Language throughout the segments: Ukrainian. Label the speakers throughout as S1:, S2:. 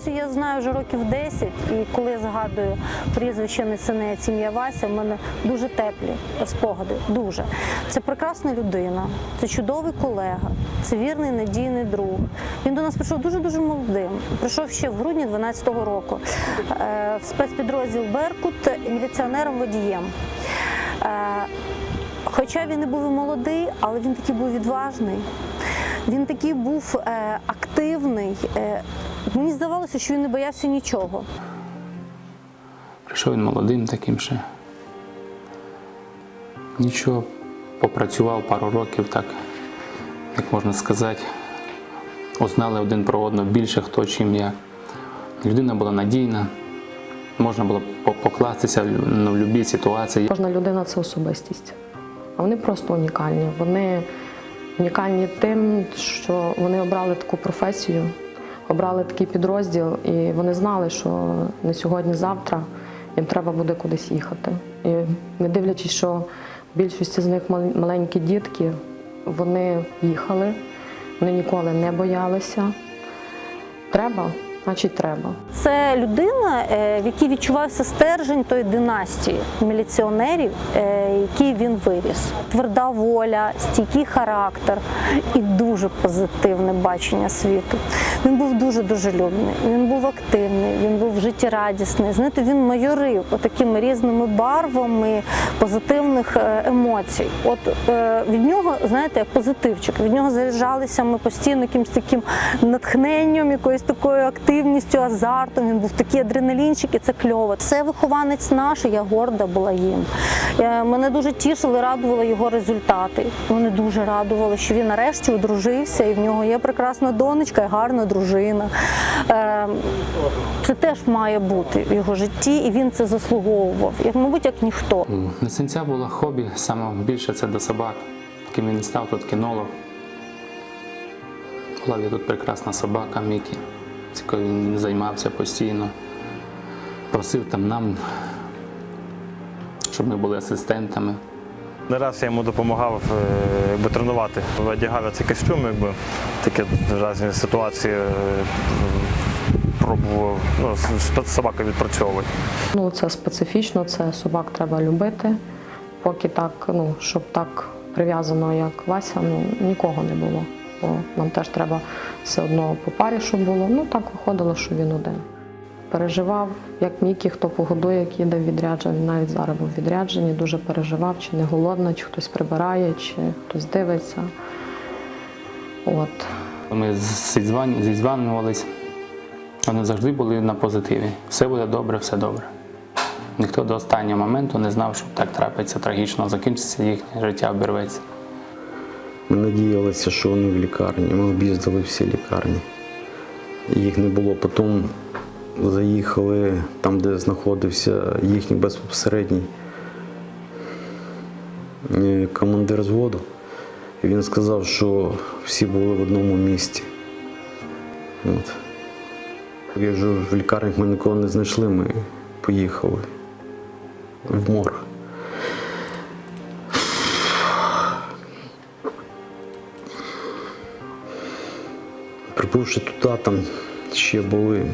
S1: Васю я знаю вже років 10, і коли я згадую прізвище Несенець, ім'я Вася, в мене дуже теплі спогади. Дуже. Це прекрасна людина, це чудовий колега, це вірний надійний друг. Він до нас прийшов дуже-дуже молодим. Прийшов ще в грудні 12-го року е, в спецпідрозділ Беркут міліціонером-водієм. Е, Хоча він і був молодий, але він такий був відважний. Він такий був е, активний. Е, мені здавалося, що він не боявся нічого.
S2: Прийшов він молодим таким ще. Нічого, попрацював пару років, так, як можна сказати, узнали один про одного більше хто чим як. Людина була надійна, можна було покластися в ну, в будь-якій ситуації.
S3: Кожна людина це особистість. А вони просто унікальні. Вони унікальні тим, що вони обрали таку професію, обрали такий підрозділ, і вони знали, що не сьогодні-завтра їм треба буде кудись їхати. І не дивлячись, що в більшості з них маленькі дітки, вони їхали, вони ніколи не боялися. Треба, значить треба.
S1: Це людина, е, в якій відчувався стержень тої династії міліціонерів, е, виріс. Тверда воля, стійкий характер і дуже позитивне бачення світу. Він був дуже дружелюбний, він був активний, він був життєрадісний. Знаєте, він майорив такими різними барвами позитивних е, емоцій. От е, від нього, знаєте, як позитивчик. Від нього заряджалися ми постійно якимось таким натхненням, якоюсь такою активністю, азартом. Він був такий адреналінчик, і це кльово. Це вихованець наш, я горда була їм. Е, Мене дуже тішили, радували його результати. Вони дуже радували, що він нарешті одружився, і в нього є прекрасна донечка і гарна дружина. Е, Це теж має бути в його житті, і він це заслуговував, як, мабуть, як ніхто.
S2: У Несенця було хобі, саме більше це до собак. Ким він став тут кінолог. Була тут прекрасна собака Мікі, якою він займався постійно. Просив там нам, щоб ми були асистентами.
S4: Не раз я йому допомагав е, якби, тренувати. Одягав цей костюм, якби такі різні ситуації е, пробував ну, з відпрацьовувати.
S3: Ну, це специфічно, це собак треба любити. Поки так, ну, щоб так прив'язано, як Вася, ну нікого не було. Бо нам теж треба все одно по парі, щоб було. Ну так виходило, що він один. Переживав, як Мікі, хто погодує, як їде в відрядження. Він навіть зараз був в відрядженні, дуже переживав, чи не голодна, чи хтось прибирає, чи хтось дивиться. От.
S2: Ми зідзванювались, вони завжди були на позитиві. Все буде добре, все добре. Ніхто до останнього моменту не знав, що так трапиться трагічно, закінчиться їхнє життя, обірветься.
S5: Ми надіялися, що вони в лікарні. Ми об'їздили всі лікарні. Їх не було. Потім заїхали там, де знаходився їхній безпосередній е, командир зводу. Він сказав, що всі були в одному місці. От. Я вже в лікарнях ми нікого не знайшли, ми поїхали в морг. Прибувши туди, там ще були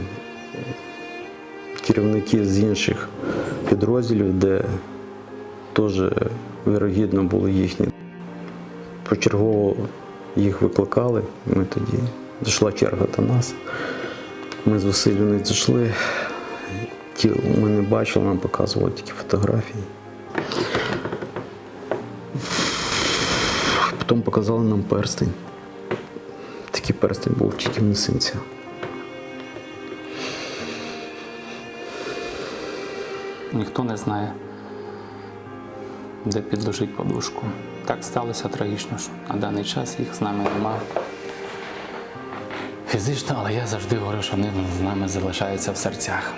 S5: керівники з інших підрозділів, де теж вірогідно були їхні. Почергово їх викликали. Ми тоді дійшла черга до нас. Ми з Василю зайшли. Тіл ми не бачили, нам показували тільки фотографії. Потім показали нам перстень. Такий перстень був тільки в несинця.
S2: Ніхто не знає, де підложить подушку. Так сталося трагічно, що на даний час їх з нами немає. Фізично, але я завжди говорю, що вони з нами залишаються в серцях.